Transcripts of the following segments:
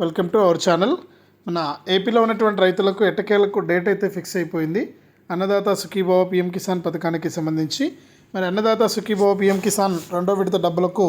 Welcome to our channel. మన ఏపీలో ఉన్నటువంటి రైతులకు ఎట్టకేలకు డేట్ అయితే ఫిక్స్ అయిపోయింది. అన్నదాత సుఖీభావ పిఎం కిసాన్ పథకానికి సంబంధించి. మరి అన్నదాత సుఖీభావ పిఎం కిసాన్ రెండో విడత డబ్బులకు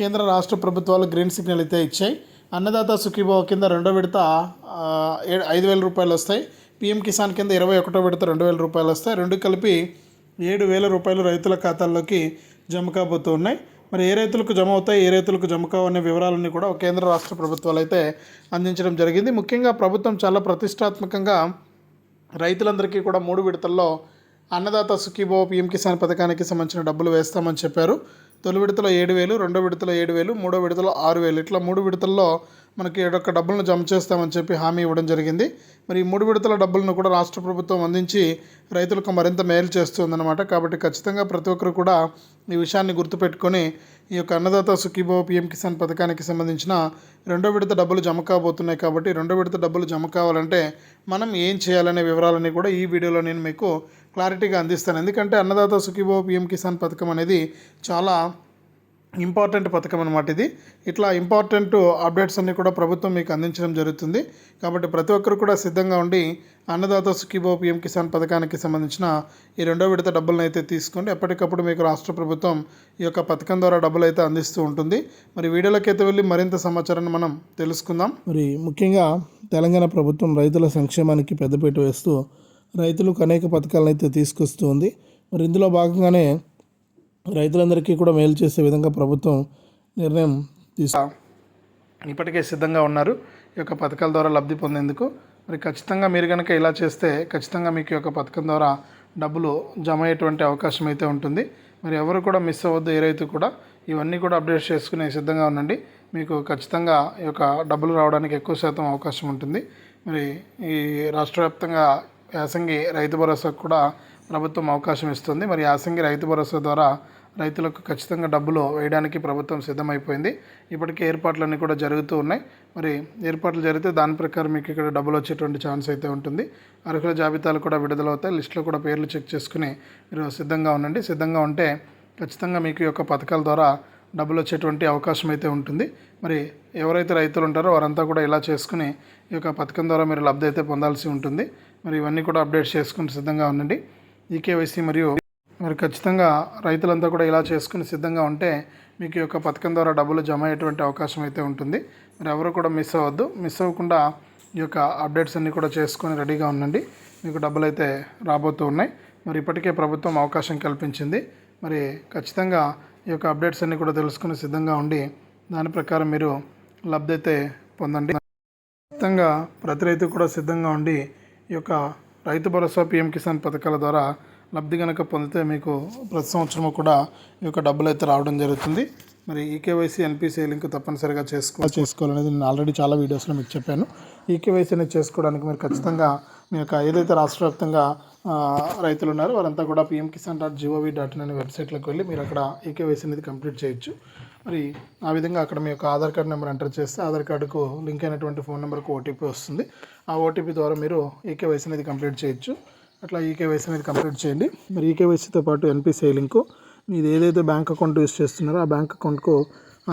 కేంద్ర రాష్ట్ర ప్రభుత్వాలు గ్రీన్ సిగ్నల్ అయితే ఇచ్చాయి. అన్నదాత సుఖీభావ కింద రెండో విడత ఐదు వేల రూపాయలు వస్తాయి. పిఎం కిసాన్ కింద ఇరవై ఒకటో విడత రెండు వేల రూపాయలు వస్తాయి. రెండు కలిపి ఏడు వేల రూపాయలు రైతుల ఖాతాల్లోకి జమ కాబోతున్నాయి మరి ఏ రైతులకు జమ అవుతాయి ఏ రైతులకు జమ కావనే వివరాలన్నీ కూడా కేంద్ర రాష్ట్ర ప్రభుత్వాలు అయితే అందించడం జరిగింది. ముఖ్యంగా ప్రభుత్వం చాలా ప్రతిష్టాత్మకంగా రైతులందరికీ కూడా మూడు విడతల్లో అన్నదాత సుఖీభో పిఎం కిసాన్ పథకానికి సంబంధించిన డబ్బులు వేస్తామని చెప్పారు. తొలి విడతలో ఏడు వేలు రెండో విడతలో ఏడు వేలు మూడో విడతలో ఆరు వేలు. ఇట్లా మూడు విడతల్లో మనకి ఏడొక్క డబ్బులను జమ చేస్తామని చెప్పి హామీ ఇవ్వడం జరిగింది. మరి ఈ మూడు విడతల డబ్బులను కూడా రాష్ట్ర ప్రభుత్వం అందించి రైతులకు మరింత మేలు చేస్తుందన్నమాట. కాబట్టి ఖచ్చితంగా ప్రతి ఒక్కరు కూడా ఈ విషయాన్ని గుర్తుపెట్టుకొని ఈ యొక్క అన్నదాత సుఖీభో పిఎం కిసాన్ పథకానికి సంబంధించిన రెండో విడత డబ్బులు జమ కాబోతున్నాయి కాబట్టి రెండో విడత డబ్బులు జమ కావాలంటే మనం ఏం చేయాలనే వివరాలన్నీ కూడా ఈ వీడియోలో నేను మీకు క్లారిటీగా అందిస్తాను. ఎందుకంటే అన్నదాత సుఖీభో పిఎం కిసాన్ పథకం అనేది చాలా ఇంపార్టెంట్ పథకం అనమాట ఇది. ఇట్లా ఇంపార్టెంట్ అప్డేట్స్ అన్నీ కూడా ప్రభుత్వం మీకు అందించడం జరుగుతుంది. కాబట్టి ప్రతి ఒక్కరు కూడా సిద్ధంగా ఉండి అన్నదాత సుఖీభో పిఎం కిసాన్ పథకానికి సంబంధించిన ఈ రెండో విడత డబ్బులను అయితే తీసుకోండి. ఎప్పటికప్పుడు మీకు రాష్ట్ర ప్రభుత్వం ఈ యొక్క పథకం ద్వారా డబ్బులు అయితే అందిస్తూ ఉంటుంది. మరి వీడియోలోకి అయితే వెళ్ళి మరింత సమాచారాన్ని మనం తెలుసుకుందాం. మరి ముఖ్యంగా తెలంగాణ ప్రభుత్వం రైతుల సంక్షేమానికి పెద్దపీట వేస్తూ రైతులకు అనేక పథకాలను అయితే తీసుకొస్తూ ఉంది. మరి ఇందులో భాగంగానే రైతులందరికీ కూడా మేలు చేసే విధంగా ప్రభుత్వం నిర్ణయం తీసు ఇప్పటికే సిద్ధంగా ఉన్నారు. ఈ యొక్క పథకాల ద్వారా లబ్ధి పొందేందుకు. మరి ఖచ్చితంగా మీరు కనుక ఇలా చేస్తే ఖచ్చితంగా మీకు ఈ యొక్క పథకం ద్వారా డబ్బులు జమ అయ్యేటువంటి అవకాశం అయితే ఉంటుంది. మరి ఎవరు కూడా మిస్ అవ్వద్దు ఏ రైతు కూడా. ఇవన్నీ కూడా అప్డేట్ చేసుకునే సిద్ధంగా ఉండండి. మీకు ఖచ్చితంగా ఈ యొక్క డబ్బులు రావడానికి ఎక్కువ శాతం అవకాశం ఉంటుంది. మరి ఈ రాష్ట్ర వ్యాప్తంగా యాసంగి రైతు భరోసాకు కూడా ప్రభుత్వం అవకాశం ఇస్తుంది. మరి యాసంగి రైతు భరోసా ద్వారా రైతులకు ఖచ్చితంగా డబ్బులు వేయడానికి ప్రభుత్వం సిద్ధమైపోయింది. ఇప్పటికే ఏర్పాట్లన్నీ కూడా జరుగుతూ ఉన్నాయి. మరి ఏర్పాట్లు జరిగితే దాని ప్రకారం మీకు ఇక్కడ డబ్బులు వచ్చేటువంటి ఛాన్స్ అయితే ఉంటుంది. అర్హుల జాబితాలు కూడా విడుదలవుతాయి. లిస్టులో కూడా పేర్లు చెక్ చేసుకుని మీరు సిద్ధంగా ఉండండి. సిద్ధంగా ఉంటే ఖచ్చితంగా మీకు యొక్క పథకాల ద్వారా డబ్బులు వచ్చేటువంటి అవకాశం అయితే ఉంటుంది. మరి ఎవరైతే రైతులు ఉంటారో వారంతా కూడా ఇలా చేసుకుని ఈ యొక్క పథకం ద్వారా మీరు లబ్ధి అయితే పొందాల్సి ఉంటుంది. మరి ఇవన్నీ కూడా అప్డేట్ చేసుకుని సిద్ధంగా ఉండండి. ఈకేవైసీ మరియు మరి ఖచ్చితంగా రైతులంతా కూడా ఇలా చేసుకుని సిద్ధంగా ఉంటే మీకు ఈ యొక్క పథకం ద్వారా డబ్బులు జమ అయ్యేటువంటి అవకాశం అయితే ఉంటుంది. మరి ఎవరు కూడా మిస్ అవ్వద్దు. మిస్ అవ్వకుండా ఈ యొక్క అప్డేట్స్ అన్నీ కూడా చేసుకొని రెడీగా ఉండండి. మీకు డబ్బులు అయితే రాబోతూ ఉన్నాయి. మరి ఇప్పటికే ప్రభుత్వం అవకాశం కల్పించింది. మరి ఖచ్చితంగా ఈ యొక్క అప్డేట్స్ అన్నీ కూడా తెలుసుకుని సిద్ధంగా ఉండి దాని ప్రకారం మీరు లబ్ధి అయితే పొందండి. ఖచ్చితంగా ప్రతి రైతు కూడా సిద్ధంగా ఉండి ఈ యొక్క రైతు భరోసా పిఎం కిసాన్ పథకాల ద్వారా లబ్ధి కనుక పొందితే మీకు ప్రతి సంవత్సరం కూడా ఈ యొక్క డబ్బులు అయితే రావడం జరుగుతుంది. మరి ఈకేవైసీ ఎన్పిసి లింక్ తప్పనిసరిగా చేసుకో చేసుకోవాలనేది నేను ఆల్రెడీ చాలా వీడియోస్లో మీకు చెప్పాను. ఈకేవైసీ అనేది చేసుకోవడానికి మీరు ఖచ్చితంగా మీ యొక్క ఏదైతే రాష్ట్ర వ్యాప్తంగా రైతులు ఉన్నారో వారంతా కూడా PM Kisan dot gov dot in అనే వెబ్సైట్లోకి వెళ్ళి మీరు అక్కడ ఈకేవైసీ అనేది కంప్లీట్ చేయొచ్చు. మరి ఆ విధంగా అక్కడ మీ యొక్క ఆధార్ కార్డ్ నెంబర్ ఎంటర్ చేస్తే ఆధార్ కార్డుకు లింక్ అయినటువంటి ఫోన్ నెంబర్కు ఓటీపీ వస్తుంది. ఆ ఓటీపీ ద్వారా మీరు ఈకేవైసీ అనేది కంప్లీట్ చేయొచ్చు. అట్లా ఈకేవైసీ అనేది కంప్లీట్ చేయండి. మరి ఈకేవైసీతో పాటు ఎన్పిసిఐ లింకు మీరు ఏదైతే బ్యాంక్ అకౌంట్ యూస్ చేస్తున్నారో ఆ బ్యాంక్ అకౌంట్కు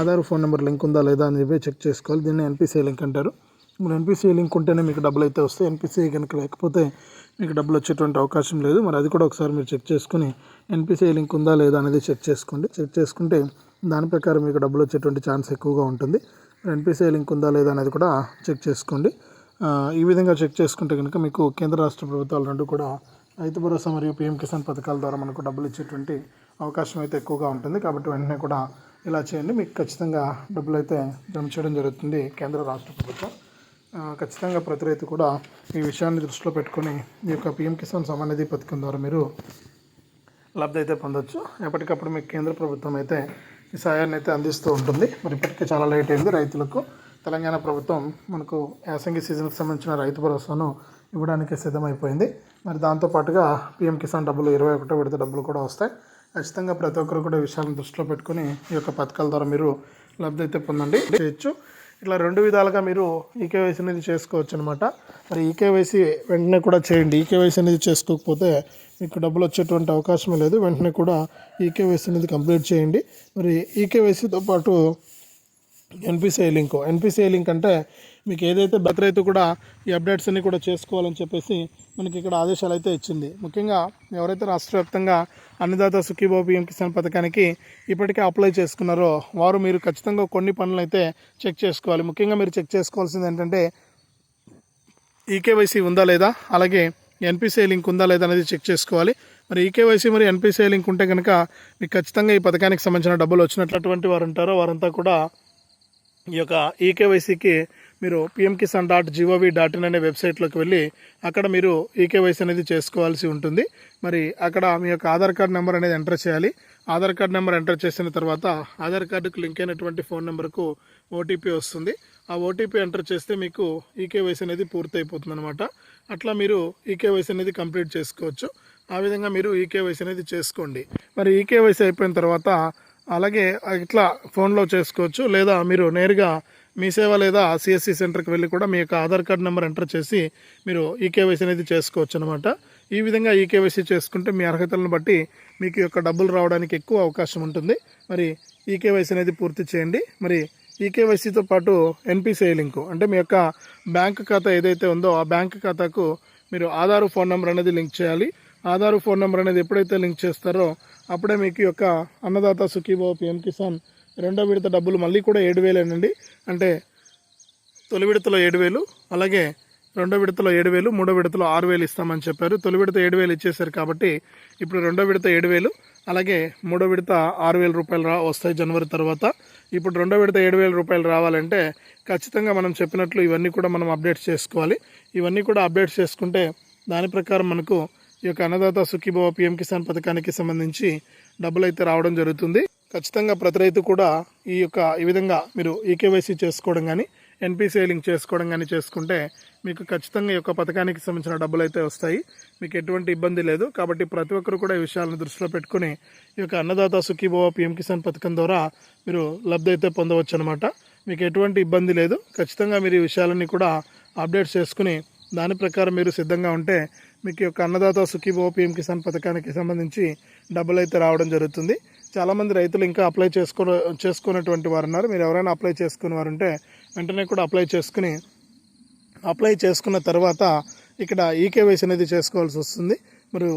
ఆధార్ ఫోన్ నెంబర్ లింక్ ఉందా లేదా అని చెప్పి చెక్ చేసుకోవాలి. దీన్ని ఎన్పిసిఐ లింక్ అంటారు. మరి ఎన్పిసిఐ లింక్ ఉంటేనే మీకు డబ్బులు అయితే వస్తాయి. ఎన్పిసిఐ కనుక లేకపోతే మీకు డబ్బులు వచ్చేటువంటి అవకాశం లేదు. మరి అది కూడా ఒకసారి మీరు చెక్ చేసుకుని ఎన్పిసిఐ లింక్ ఉందా లేదా అనేది చెక్ చేసుకోండి. చెక్ చేసుకుంటే దాని ప్రకారం మీకు డబ్బులు వచ్చేటువంటి ఛాన్స్ ఎక్కువగా ఉంటుంది. ఎన్పిసిఐ లింక్ ఉందా లేదా అనేది కూడా చెక్ చేసుకోండి. ఈ విధంగా చెక్ చేసుకుంటే కనుక మీకు కేంద్ర రాష్ట్ర ప్రభుత్వాలు రెండు కూడా రైతు భరోసా మరియు పీఎం కిసాన్ పథకాల ద్వారా మనకు డబ్బులు ఇచ్చేటువంటి అవకాశం అయితే ఎక్కువగా ఉంటుంది. కాబట్టి వెంటనే కూడా ఇలా చేయండి. మీకు ఖచ్చితంగా డబ్బులు అయితే జమ చేయడం జరుగుతుంది కేంద్ర రాష్ట్ర ప్రభుత్వం. ఖచ్చితంగా ప్రతి రైతు కూడా ఈ విషయాన్ని దృష్టిలో పెట్టుకొని ఈ యొక్క పిఎం కిసాన్ సమానిధి పథకం ద్వారా మీరు లబ్ధి అయితే పొందొచ్చు. ఎప్పటికప్పుడు మీకు కేంద్ర ప్రభుత్వం అయితే ఈ సాయాన్ని అయితే అందిస్తూ ఉంటుంది. మరి ఇప్పటికే చాలా లేట్ అయింది రైతులకు. తెలంగాణ ప్రభుత్వం మనకు యాసంగి సీజన్కి సంబంధించిన రైతు భరోసాను ఇవ్వడానికి సిద్ధమైపోయింది. మరి దాంతోపాటుగా పిఎం కిసాన్ డబ్బులు ఇరవై ఒకటో విడత డబ్బులు కూడా వస్తాయి. ఖచ్చితంగా ప్రతి ఒక్కరు కూడా విషయాలను దృష్టిలో పెట్టుకుని ఈ యొక్క పథకాల ద్వారా మీరు లబ్ధి అయితే పొందండి. చేయొచ్చు. ఇట్లా రెండు విధాలుగా మీరు ఈకేవైసీ అనేది చేసుకోవచ్చు అనమాట మరి ఈకేవైసీ వెంటనే కూడా చేయండి. ఈకేవైసీ అనేది చేసుకోకపోతే మీకు డబ్బులు వచ్చేటువంటి అవకాశం లేదు. వెంటనే కూడా ఈకేవైసీ అనేది కంప్లీట్ చేయండి. మరి ఈకేవైసీతో పాటు ఎన్పిసిఐ లింక్. ఎన్పిసిఐ లింక్ అంటే మీకు ఏదైతే బెత అయితే కూడా ఈ అప్డేట్స్ అన్ని కూడా చేసుకోవాలని చెప్పేసి మనకి ఇక్కడ ఆదేశాలు అయితే ఇచ్చింది. ముఖ్యంగా ఎవరైతే రాష్ట్ర వ్యాప్తంగా అన్నదాత సుఖీబాబు పిఎం కిసాన్ పథకానికి ఇప్పటికే అప్లై చేసుకున్నారో వారు మీరు ఖచ్చితంగా కొన్ని పనులు అయితే చెక్ చేసుకోవాలి. ముఖ్యంగా మీరు చెక్ చేసుకోవాల్సింది ఏంటంటే ఈకేవైసీ ఉందా లేదా? అలాగే ఎన్పిసిఐ లింక్ ఉందా లేదా అనేది చెక్ చేసుకోవాలి. మరి ఈకేవైసీ మరి ఎన్పిసిఐ లింక్ ఉంటే కనుక మీకు ఖచ్చితంగా ఈ పథకానికి సంబంధించిన డబ్బులు వచ్చినట్లటువంటి వారు ఉంటారో వారంతా కూడా ఈ యొక్క ఈకేవైసీకి మీరు PM Kisan dot gov dot in అనే వెబ్సైట్లోకి వెళ్ళి అక్కడ మీరు ఈకేవైసీ అనేది చేసుకోవాల్సి ఉంటుంది. మరి అక్కడ మీ యొక్క ఆధార్ కార్డ్ నెంబర్ అనేది ఎంటర్ చేయాలి. ఆధార్ కార్డ్ నెంబర్ ఎంటర్ చేసిన తర్వాత ఆధార్ కార్డుకు లింక్ అయినటువంటి ఫోన్ నెంబర్కు ఓటీపీ వస్తుంది. ఆ ఓటీపీ ఎంటర్ చేస్తే మీకు ఈకేవైసీ అనేది పూర్తయిపోతుంది అనమాట అట్లా మీరు ఈకేవైసీ అనేది కంప్లీట్ చేసుకోవచ్చు. ఆ విధంగా మీరు ఈకేవైసీ అనేది చేసుకోండి. మరి ఈకేవైసీ అయిపోయిన తర్వాత అలాగే ఇట్లా ఫోన్లో చేసుకోవచ్చు. లేదా మీరు నేరుగా మీ సేవ లేదా సిఎస్సి సెంటర్కి వెళ్ళి కూడా మీ యొక్క ఆధార్ కార్డ్ నెంబర్ ఎంటర్ చేసి మీరు ఈకేవైసీ అనేది చేసుకోవచ్చు అనమాట ఈ విధంగా ఈకేవైసీ చేసుకుంటే మీ అర్హతలను బట్టి మీకు యొక్క డబ్బులు రావడానికి ఎక్కువ అవకాశం ఉంటుంది. మరి ఈకేవైసీ అనేది పూర్తి చేయండి. మరి ఈకేవైసీతో పాటు ఎన్పిసిఐ లింకు అంటే మీ యొక్క బ్యాంక్ ఖాతా ఏదైతే ఉందో ఆ బ్యాంక్ ఖాతాకు మీరు ఆధార్ ఫోన్ నెంబర్ అనేది లింక్ చేయాలి. ఆధార్ ఫోన్ నెంబర్ అనేది ఎప్పుడైతే లింక్ చేస్తారో అప్పుడే మీకు యొక్క అన్నదాత సుఖీభావ పిఎం కిసాన్ రెండో విడత డబ్బులు మళ్ళీ కూడా ఏడు వేలేనండి అంటే తొలి విడతలో ఏడు వేలు అలాగే రెండో విడతలో ఏడు వేలు మూడో విడతలో ఆరు వేలు ఇస్తామని చెప్పారు. తొలి విడత ఏడు వేలు ఇచ్చేసారు కాబట్టి ఇప్పుడు రెండో విడత ఏడు వేలు అలాగే మూడో విడత ఆరు వేల రూపాయలు రా వస్తాయి జనవరి తర్వాత. ఇప్పుడు రెండో విడత ఏడు వేల రూపాయలు రావాలంటే ఖచ్చితంగా మనం చెప్పినట్లు ఇవన్నీ కూడా మనం అప్డేట్ చేసుకోవాలి. ఇవన్నీ కూడా అప్డేట్ చేసుకుంటే దాని ప్రకారం మనకు ఈ యొక్క అన్నదాత సుఖీభవ పిఎం కిసాన్ పథకానికి సంబంధించి డబ్బులు అయితే రావడం జరుగుతుంది. ఖచ్చితంగా ప్రతి రైతు కూడా ఈ యొక్క ఈ విధంగా మీరు ఈకేవైసీ చేసుకోవడం కానీ ఎన్పిసిఐ లింక్ చేసుకోవడం కానీ చేసుకుంటే మీకు ఖచ్చితంగా ఈ యొక్క పథకానికి సంబంధించిన డబ్బులు అయితే వస్తాయి. మీకు ఎటువంటి ఇబ్బంది లేదు. కాబట్టి ప్రతి ఒక్కరు కూడా ఈ విషయాలను దృష్టిలో పెట్టుకుని ఈ యొక్క అన్నదాత సుఖీభవ పిఎం కిసాన్ పథకం ద్వారా మీరు లబ్ధి అయితే పొందవచ్చు అనమాట మీకు ఎటువంటి ఇబ్బంది లేదు. ఖచ్చితంగా మీరు ఈ విషయాలన్నీ కూడా అప్డేట్ చేసుకుని దాని ప్రకారం మీరు సిద్ధంగా ఉంటే మీకు యొక్క అన్నదాత సుఖీభవ పిఎం కిసాన్ పథకానికి సంబంధించి డబ్బులు అయితే రావడం జరుగుతుంది. చాలామంది రైతులు ఇంకా అప్లై చేసుకో చేసుకున్నటువంటి వారు ఉన్నారు. మీరు ఎవరైనా అప్లై చేసుకున్న వారు ఉంటే వెంటనే కూడా అప్లై చేసుకుని అప్లై చేసుకున్న తర్వాత ఇక్కడ ఈకేవైసీ అనేది చేసుకోవాల్సి వస్తుంది. మీరు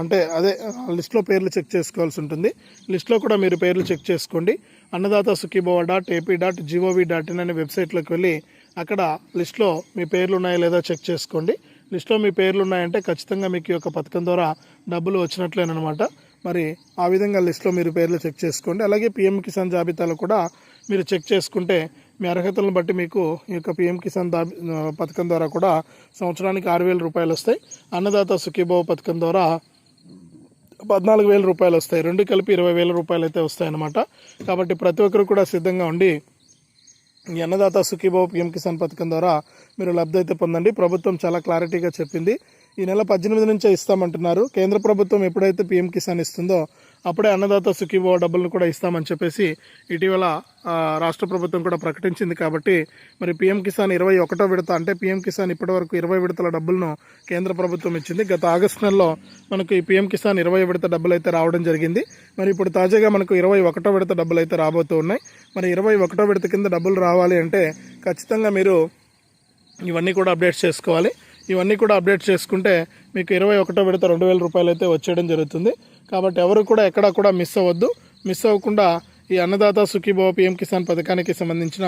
అంటే అదే లిస్ట్లో పేర్లు చెక్ చేసుకోవాల్సి ఉంటుంది. లిస్ట్లో కూడా మీరు పేర్లు చెక్ చేసుకోండి. Annadata Sukhibhava dot AP dot gov dot in అనే వెబ్సైట్లోకి వెళ్ళి అక్కడ లిస్ట్లో మీ పేర్లు ఉన్నాయా లేదా చెక్ చేసుకోండి. లిస్ట్లో మీ పేర్లు ఉన్నాయంటే ఖచ్చితంగా మీకు ఈ యొక్క పథకం ద్వారా డబ్బులు వచ్చినట్లేనమాట మరి ఆ విధంగా లిస్ట్లో మీరు పేర్లు చెక్ చేసుకోండి. అలాగే పిఎం కిసాన్ జాబితాలో కూడా మీరు చెక్ చేసుకుంటే మీ అర్హతలను బట్టి మీకు ఈ యొక్క పిఎం కిసాన్ దా పథకం ద్వారా కూడా సంవత్సరానికి ఆరు వేల రూపాయలు వస్తాయి. అన్నదాత సుఖీభావ పథకం ద్వారా పద్నాలుగు వేల రూపాయలు వస్తాయి. రెండు కలిపి ఇరవై వేల రూపాయలు అయితే వస్తాయి అన్నమాట కాబట్టి ప్రతి ఒక్కరు కూడా సిద్ధంగా ఉండి ఈ అన్నదాత సుఖీభావ పిఎం కిసాన్ పథకం ద్వారా మీరు లబ్ధి అయితే పొందండి. ప్రభుత్వం చాలా క్లారిటీగా చెప్పింది. ఈ నెల పద్దెనిమిది నుంచే ఇస్తామంటున్నారు. కేంద్ర ప్రభుత్వం ఎప్పుడైతే పిఎం కిసాన్ ఇస్తుందో అప్పుడే అన్నదాత సుఖీభవ డబ్బులను కూడా ఇస్తామని చెప్పేసి ఇటీవల రాష్ట్ర ప్రభుత్వం కూడా ప్రకటించింది కాబట్టి మరి పిఎం కిసాన్ ఇరవై ఒకటో విడత అంటే పిఎం కిసాన్ ఇప్పటివరకు ఇరవై విడతల డబ్బులను కేంద్ర ప్రభుత్వం ఇచ్చింది. గత ఆగస్టు నెలలో మనకు ఈ పిఎం కిసాన్ ఇరవై విడత డబ్బులు అయితే రావడం జరిగింది. మరి ఇప్పుడు తాజాగా మనకు ఇరవై ఒకటో విడత డబ్బులు అయితే రాబోతూ ఉన్నాయి. మరి ఇరవై ఒకటో విడత కింద డబ్బులు రావాలి అంటే ఖచ్చితంగా మీరు ఇవన్నీ కూడా అప్డేట్ చేసుకోవాలి. ఇవన్నీ కూడా అప్డేట్ చేసుకుంటే మీకు ఇరవై ఒకటో విడత రెండు వేల రూపాయలు అయితే వచ్చేయడం జరుగుతుంది. కాబట్టి ఎవరు కూడా ఎక్కడా కూడా మిస్ అవ్వద్దు. మిస్ అవ్వకుండా ఈ అన్నదాత సుఖీభవ పిఎం కిసాన్ పథకానికి సంబంధించిన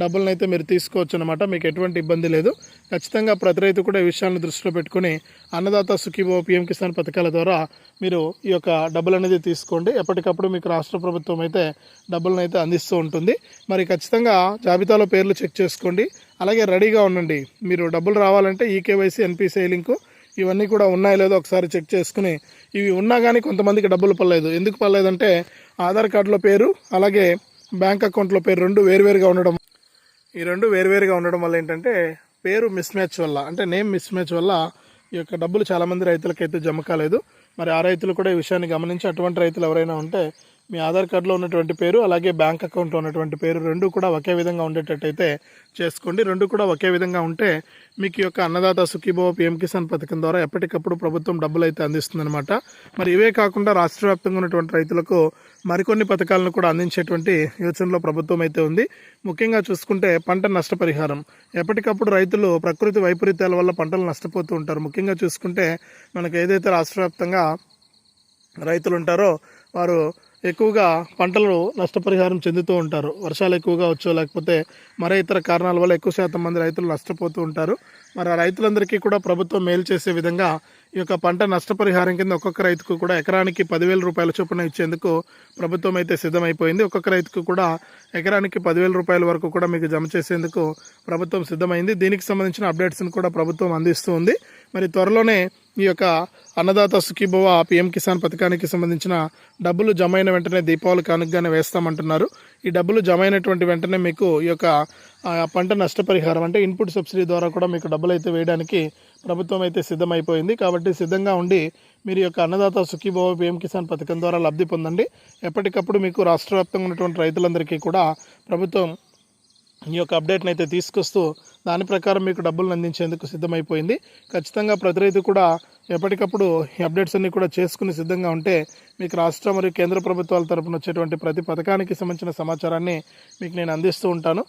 డబ్బులను అయితే మీరు తీసుకోవచ్చు అనమాట మీకు ఎటువంటి ఇబ్బంది లేదు. ఖచ్చితంగా ప్రతి రైతు కూడా ఈ విషయాలను దృష్టిలో పెట్టుకుని అన్నదాత సుఖీభవ పిఎం కిసాన్ పథకాల ద్వారా మీరు ఈ యొక్క డబ్బులు అనేది తీసుకోండి. ఎప్పటికప్పుడు మీకు రాష్ట్ర ప్రభుత్వం అయితే డబ్బులను అయితే అందిస్తూ ఉంటుంది. మరి ఖచ్చితంగా జాబితాలో పేర్లు చెక్ చేసుకోండి. అలాగే రెడీగా ఉండండి. మీరు డబ్బులు రావాలంటే ఈకేవైసీ ఎన్పిసిఐ లింకు ఇవన్నీ కూడా ఉన్నాయో లేదో ఒకసారి చెక్ చేసుకుని ఇవి ఉన్నా కానీ కొంతమందికి డబ్బులు పడలేదు. ఎందుకు పడలేదంటే ఆధార్ కార్డులో పేరు అలాగే బ్యాంక్ అకౌంట్లో పేరు రెండు వేరువేరుగా ఉండడం. ఈ రెండు వేరువేరుగా ఉండడం వల్ల ఏంటంటే పేరు మిస్ మ్యాచ్ వల్ల అంటే నేమ్ మిస్ మ్యాచ్ వల్ల ఈ యొక్క డబ్బులు చాలామంది రైతులకైతే జమ కాలేదు. మరి ఆ రైతులు కూడా ఈ విషయాన్ని గమనించి అటువంటి రైతులు ఎవరైనా ఉంటే మీ ఆధార్ కార్డులో ఉన్నటువంటి పేరు అలాగే బ్యాంక్ అకౌంట్లో ఉన్నటువంటి పేరు రెండు కూడా ఒకే విధంగా ఉండేటట్టయితే చేసుకోండి. రెండు కూడా ఒకే విధంగా ఉంటే మీకు యొక్క అన్నదాత సుఖీభవ పిఎం కిసాన్ పథకం ద్వారా ఎప్పటికప్పుడు ప్రభుత్వం డబ్బులు అయితే అందిస్తుందన్నమాట. మరి ఇవే కాకుండా రాష్ట్ర వ్యాప్తంగా ఉన్నటువంటి రైతులకు మరికొన్ని పథకాలను కూడా అందించేటువంటి యోచనలో ప్రభుత్వం అయితే ఉంది. ముఖ్యంగా చూసుకుంటే పంట నష్టపరిహారం. ఎప్పటికప్పుడు రైతులు ప్రకృతి వైపరీత్యాల వల్ల పంటలు నష్టపోతూ ఉంటారు. ముఖ్యంగా చూసుకుంటే మనకు ఏదైతే రాష్ట్ర వ్యాప్తంగా రైతులు ఉంటారో వారు ఎక్కువగా పంటలు నష్టపరిహారం చెందుతూ ఉంటారు. వర్షాలు ఎక్కువగా వచ్చో లేకపోతే మరే ఇతర కారణాల వల్ల ఎక్కువ శాతం మంది రైతులు నష్టపోతూ ఉంటారు. మరి ఆ రైతులందరికీ కూడా ప్రభుత్వం మేలు చేసే విధంగా ఈ యొక్క పంట నష్టపరిహారం కింద ఒక్కొక్క రైతుకు కూడా ఎకరానికి పదివేల రూపాయల చొప్పున ఇచ్చేందుకు ప్రభుత్వం అయితే సిద్ధమైపోయింది. ఒక్కొక్క రైతుకు కూడా ఎకరానికి పదివేల రూపాయల వరకు కూడా మీకు జమ చేసేందుకు ప్రభుత్వం సిద్ధమైంది. దీనికి సంబంధించిన అప్డేట్స్ని కూడా ప్రభుత్వం అందిస్తూ ఉంది. మరి త్వరలోనే ఈ యొక్క అన్నదాత సుఖీభవ పిఎం కిసాన్ పథకానికి సంబంధించిన డబ్బులు జమ అయిన వెంటనే దీపావళి కానుకగానే వేస్తామంటున్నారు. ఈ డబ్బులు జమ అయినటువంటి వెంటనే మీకు ఈ యొక్క ఆ, పంట నష్టపరిహారం అంటే ఇన్పుట్ సబ్సిడీ ద్వారా కూడా మీకు డబ్బులు అయితే వేయడానికి ప్రభుత్వం అయితే సిద్ధమైపోయింది. కాబట్టి సిద్ధంగా ఉండి మీరు ఈ యొక్క అన్నదాత సుఖీభవ పిఎం కిసాన్ పథకం ద్వారా లబ్ధి పొందండి. ఎప్పటికప్పుడు మీకు రాష్ట్ర వ్యాప్తంగా ఉన్నటువంటి రైతులందరికీ కూడా ప్రభుత్వం ఈ యొక్క అప్డేట్ని అయితే తీసుకొస్తూ దాని ప్రకారం మీకు డబ్బులను అందించేందుకు సిద్ధమైపోయింది. ఖచ్చితంగా ప్రతి రైతు కూడా ఎప్పటికప్పుడు ఈ అప్డేట్స్ అన్ని కూడా చేసుకుని సిద్ధంగా ఉంటే మీకు రాష్ట్ర మరియు కేంద్ర ప్రభుత్వాల తరపున వచ్చేటువంటి ప్రతి పథకానికి సంబంధించిన సమాచారాన్ని మీకు నేను అందిస్తూ ఉంటాను.